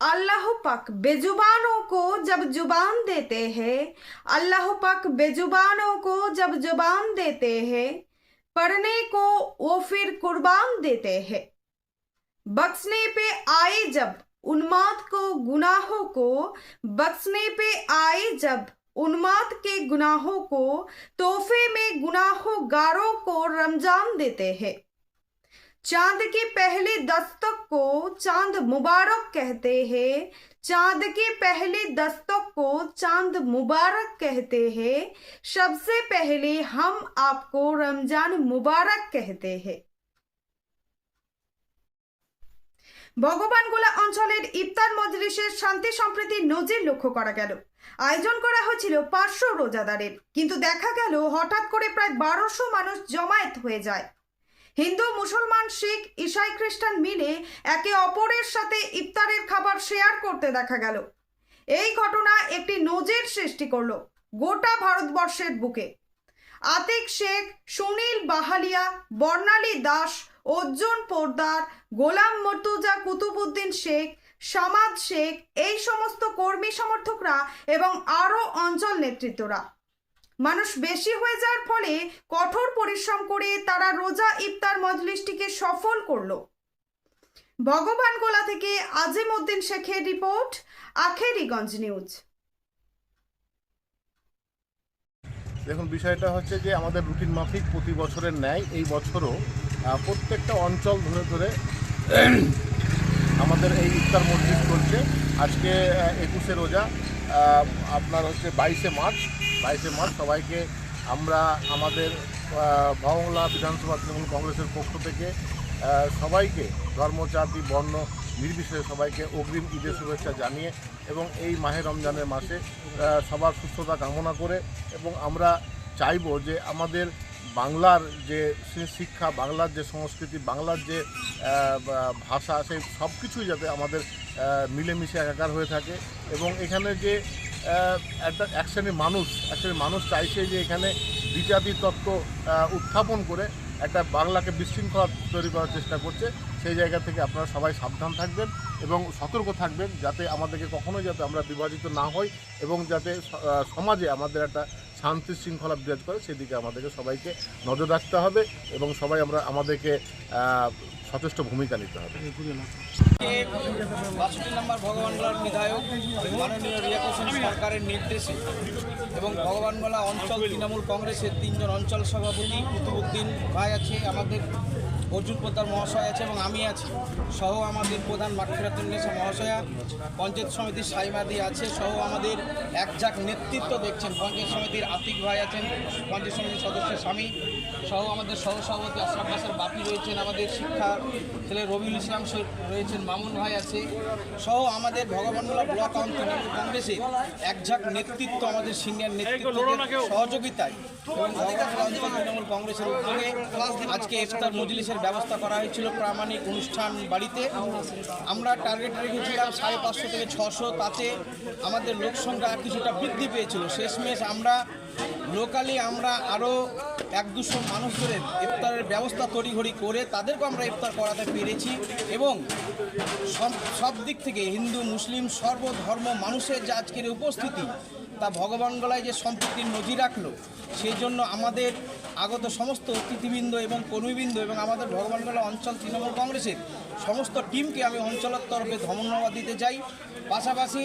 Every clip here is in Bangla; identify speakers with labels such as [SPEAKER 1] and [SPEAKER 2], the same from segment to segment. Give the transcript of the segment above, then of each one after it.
[SPEAKER 1] अल्लाह पाक बेजुबानों को जब ज़ुबान देते हैं, अल्लाह पाक बेजुबानों को जब ज़ुबान देते हैं, पढ़ने को वो फिर कुर्बान देते हैं। बख्शने पे आए जब उन्माद को, गुनाहों को, बख्शने पे आए जब उन्माद के गुनाहों को, तोहफे में गुनाहों गारों को रमज़ान देते हैं। चांद के पहले दस्तक को चांद मुबारक कहते हैं चांद के पहले दस्तक को चांद मुबारक कहते हैं सबसे पहले हम आपको रमजान मुबारक कहते हैं ভগবানগোলা অঞ্চলের ইফতার মজলিসের শান্তি সম্প্রীতির নজির লক্ষ্য করা গেল আয়োজন করা হয়েছিল পাঁচশো রোজাদারের কিন্তু দেখা গেল হঠাৎ করে প্রায় বারোশো মানুষ জমায়েত হয়ে যায় হিন্দু, মুসলমান, শিখ, ইসাই, খ্রিস্টান মিলে একে অপরের সাথে ইফতারের খাবার শেয়ার করতে দেখা গেল। এই ঘটনা একটি নজির সৃষ্টি করল গোটা ভারতবর্ষের বুকে। আতিক শেখ, সুনীল বাহালিয়া, বর্ণালী দাস, অর্জুন পোরদার গোলাম মর্তুজা কুতুবুদ্দিন শেখ, সামাদ শেখ, এই সমস্ত কর্মী সমর্থকরা এবং আরও অঞ্চল নেতৃত্বরা। মানুষ বেশি হয়ে যাওয়ার ফলে কঠোর পরিশ্রম করে তারা রোজা ইফতার মজলিসটিকে সফল করল। ভগবান গোলা থেকে আজিম উদ্দিন শেখের রিপোর্ট, আখেরিগঞ্জ নিউজ।
[SPEAKER 2] দেখুন, বিষয়টা হচ্ছে যে আমাদের রুটিন মাফিক প্রতি বছরের ন্যায় এই বছরও প্রত্যেকটা অঞ্চল ধরে ধরে আমাদের এই ইফতার মসজিদ চলছে। আজকে একুশে রোজা আপনার হচ্ছে বাইশে মার্চ। বাইশে মার্চ সবাইকে আমরা আমাদের বাংলা বিধানসভা তৃণমূল কংগ্রেসের পক্ষ থেকে সবাইকে ধর্ম বর্ণ নির্বিশেষে সবাইকে অগ্রিম ঈদের শুভেচ্ছা জানিয়ে এবং এই মাহে রমজানের মাসে সবার সুস্থতা কামনা করে এবং আমরা চাইব যে আমাদের বাংলার যে শিক্ষা, বাংলার যে সংস্কৃতি, বাংলার যে ভাষা, সেই সব কিছুই যাতে আমাদের মিলেমিশে একাকার হয়ে থাকে এবং এখানে যে একটা এক শ্রেণির মানুষ এক শ্রেণির মানুষ চাইছে যে এখানে বিজাতি তত্ত্ব উত্থাপন করে একটা বাংলাকে বিশৃঙ্খলা তৈরি করার চেষ্টা করছে। সেই জায়গা থেকে আপনারা সবাই সাবধান থাকবেন এবং সতর্ক থাকবেন যাতে আমাদেরকে কখনোই যাতে আমরা বিভাজিত না হই এবং যাতে সমাজে আমাদের একটা শান্তি শৃঙ্খলা বিরাজ করে, সেদিকে আমাদেরকে সবাইকে নজর রাখতে হবে এবং সবাই আমরা, আমাদেরকে সচেষ্ট ভূমিকা নিতে হবে।
[SPEAKER 3] বাষট্টি নম্বর ভগবানগোলার বিধায়ক মাননীয় সরকারের নির্দেশে এবং ভগবানগোলা অঞ্চল তৃণমূল কংগ্রেসের তিনজন অঞ্চল সভাপতি কুতুবুদ্দিন ভাই আছে আমাদের অর্জুন পোদ্দার মহাশয় আছে এবং আমি আছি। সহ আমাদের প্রধান মাঠফেরাতুন্নেসা মহাশয়া পঞ্চায়েত সমিতির সাইমাদি আছে সহ আমাদের একজাক নেতৃত্ব দেখছেন পঞ্চায়েত সমিতির আতিক ভাই আছেন পঞ্চায়েত সমিতির সদস্যের স্বামী সহ আমাদের সহসভাপতি আশরাফ বাসার বাপি রয়েছেন আমাদের শিক্ষা ছেলে রবিউল ইসলাম রয়েছেন মামুন ভাই আছে সহ আমাদের ভগবানগোলা ব্লক তৃণমূল কংগ্রেসের একঝাক নেতৃত্ব আমাদের সিনিয়র নেতৃত্বের সহযোগিতায় এবং তৃণমূল কংগ্রেসের উদ্যোগে আজকে ইফতার মজলিসের ব্যবস্থা করা হয়েছিল প্রামাণিক অনুষ্ঠান বাড়িতে। আমরা টার্গেট রেখেছিলাম সাড়ে পাঁচশো থেকে ছশো, তাতে আমাদের লোক সংখ্যা কিছুটা বৃদ্ধি পেয়েছিল। শেষমেশ আমরা লোকালি আমরা আরও এক দুশো মানুষদের ইফতারের ব্যবস্থা তড়িঘড়ি করে তাদেরকে আমরা ইফতার করাতে পেরেছি এবং সব সব দিক থেকে হিন্দু, মুসলিম, সর্বধর্ম মানুষের যে আজকের উপস্থিতি তা ভগবান গলায় যে সম্প্রীতির নজির রাখল, সেই জন্য আমাদের আগত সমস্ত অতিথিবৃন্দ এবং কর্মীবৃন্দ এবং আমাদের ভগবান গলা অঞ্চল তৃণমূল কংগ্রেসের সমস্ত টিমকে আমি অঞ্চলের তরফে ধন্যবাদ দিতে চাই। পাশাপাশি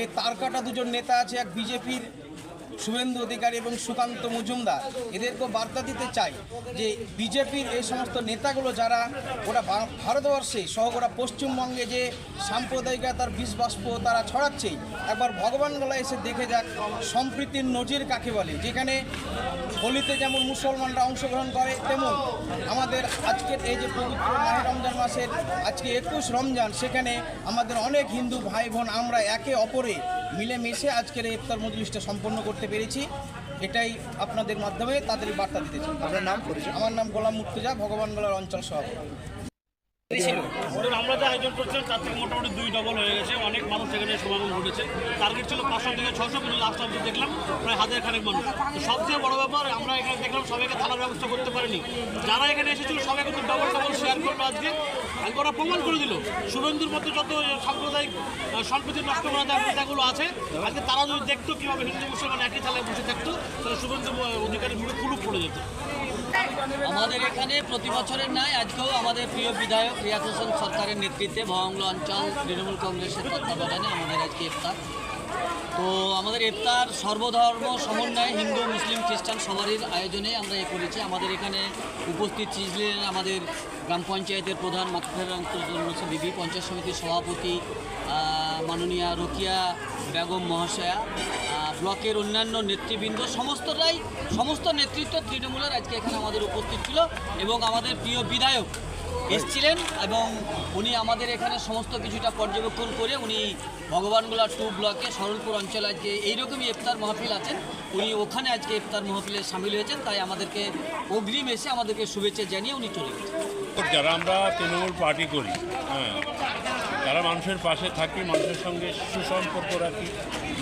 [SPEAKER 3] এই তারকাটা দুজন নেতা আছে, এক বিজেপির শুভেন্দু অধিকারী এবং সুকান্ত মজুমদার এদেরকেও বার্তা দিতে চাই যে বিজেপির এই সমস্ত নেতাগুলো যারা, ওরা ভারতবর্ষে সহ ওরা পশ্চিমবঙ্গে যে সাম্প্রদায়িকতার বিষবাষ্প তারা ছড়াচ্ছেই একবার ভগবান গলা এসে দেখে যাক সম্প্রীতির নজির কাকে বলে। যেখানে হোলিতে যেমন মুসলমানরা অংশগ্রহণ করে, তেমন আমাদের আজকের এই যে পবিত্র মাহে রমজান মাসের আজকে একুশ রমজান, সেখানে আমাদের অনেক হিন্দু ভাই বোন আমরা একে অপরে মিলেমিশে আজকের এই ইফতার মজলিসটা সম্পন্ন করতে পেরেছি। এটাই আপনাদের মাধ্যমে তাদের বার্তা দিতে চাই।
[SPEAKER 4] আপনার নাম পরিচয়?
[SPEAKER 3] আমার নাম গোলাম মুর্তুজা ভগবান গোলার অঞ্চল সভাপতি।
[SPEAKER 4] আমরা যে আয়োজন করছিলাম তার থেকে মোটামুটি দুই ডবল হয়ে গেছে। অনেক মানুষ এখানে সমাগম ঘটেছে। টার্গেট ছিল পাঁচশো থেকে ছশো কিন্তু লাস্ট অব্দি দেখলাম প্রায় হাজার খানেক মানুষ। তো সবচেয়ে বড় ব্যাপার আমরা এখানে দেখলাম সবাইকে থালার ব্যবস্থা করতে পারিনি। যারা এখানে এসেছিল সবাই কিন্তু ডবল ডবল শেয়ার করল আজকে। আজকে ওরা প্রমাণ করে দিল শুভেন্দুর মধ্যে যত সাম্প্রদায়িক সম্প্রীতি নষ্ট করা যায় নেতাগুলো আছে আজকে তারা যদি দেখতো কীভাবে হিন্দু মুসলমান একই থালায় বসে থাকতো তাহলে শুভেন্দু অধিকারী পুরো কুলুপ পড়ে যেত।
[SPEAKER 5] আমাদের এখানে প্রতি বছরের ন্যায় আজকেও আমাদের প্রিয় বিধায়ক রিয়াজ হোসেন সরকারের নেতৃত্বে মহাংলা অঞ্চল তৃণমূল কংগ্রেসের তত্ত্বাবধানে আমাদের আজকে ইফতার। তো আমাদের ইফতার সর্বধর্ম সমন্বয় হিন্দু, মুসলিম, খ্রিস্টান সবারই আয়োজনে আমরা এ করেছি। আমাদের এখানে উপস্থিত ছিলেন আমাদের গ্রাম পঞ্চায়েতের প্রধান মাতৃ বিবি, পঞ্চায়েত সমিতির সভাপতি মাননীয়া রোকিয়া বেগম মহাশয়া ব্লকের অন্যান্য নেতৃবৃন্দ, সমস্তটাই, সমস্ত নেতৃত্ব তৃণমূলের আজকে এখানে আমাদের উপস্থিত ছিল এবং আমাদের প্রিয় বিধায়ক এসছিলেন এবং উনি আমাদের এখানে সমস্ত কিছুটা পর্যবেক্ষণ করে উনি ভগবানগোলা টু ব্লকে সরলপুর অঞ্চলে আজকে এইরকমই ইফতার মাহফিল আছেন। উনি ওখানে আজকে ইফতার মাহফিলে সামিল হয়েছেন তাই আমাদেরকে অগ্রিম এসে আমাদেরকে শুভেচ্ছা জানিয়ে উনি চলে গেছেন।
[SPEAKER 6] যারা আমরা তৃণমূল পার্টি করি হ্যাঁ যারা মানুষের পাশে থাকি মানুষের সঙ্গে সুসম্পর্ক রাখি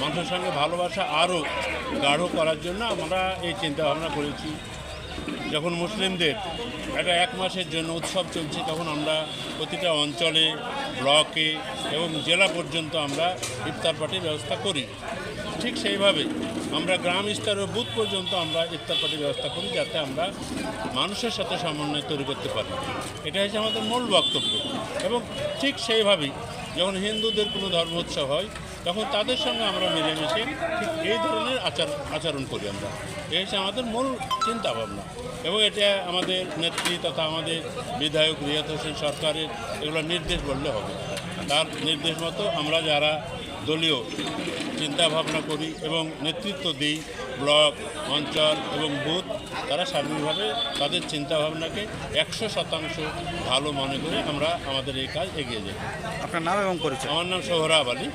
[SPEAKER 6] মানুষের সঙ্গে ভালোবাসা আরও গাঢ় করার জন্য আমরা এই চিন্তা ভাবনা করেছি। যখন মুসলিমদের একটা এক মাসের জন্য উৎসব চলছে, তখন আমরা প্রতিটা অঞ্চলে, ব্লকে এবং জেলা পর্যন্ত আমরা ইফতার পার্টির ব্যবস্থা করি। ঠিক সেইভাবে আমরা গ্রাম স্তরের বুথ পর্যন্ত আমরা ইফতার পার্টির ব্যবস্থা করি, যাতে আমরা মানুষের সাথে সমন্বয় তৈরি করতে পারি। এটা হচ্ছে আমাদের মূল বক্তব্য। এবং ঠিক সেইভাবেই যখন হিন্দুদের কোনো ধর্ম উৎসব হয় তখন তাদের সঙ্গে আমরা মিলেমিশে ঠিক এই ধরনের আচার আচরণ করি আমরা। এই হচ্ছে আমাদের মূল চিন্তা ভাবনা এবং এটা আমাদের নেত্রী তথা আমাদের বিধায়ক রিয়াত হোসেন সরকারের এগুলো নির্দেশ বললে হবে। তার নির্দেশ মতো আমরা যারা দলীয় চিন্তা ভাবনা করি এবং নেতৃত্ব দিই ব্লক অঞ্চল এবং বুথ তারা সার্বিকভাবে তাদের চিন্তা ভাবনাকে একশো শতাংশ ভালো মনে করে আমরা আমাদের এই কাজ এগিয়ে যাই।
[SPEAKER 7] আপনার নাম এবং পরিচয়?
[SPEAKER 6] আমার নাম সোহরাব আলী।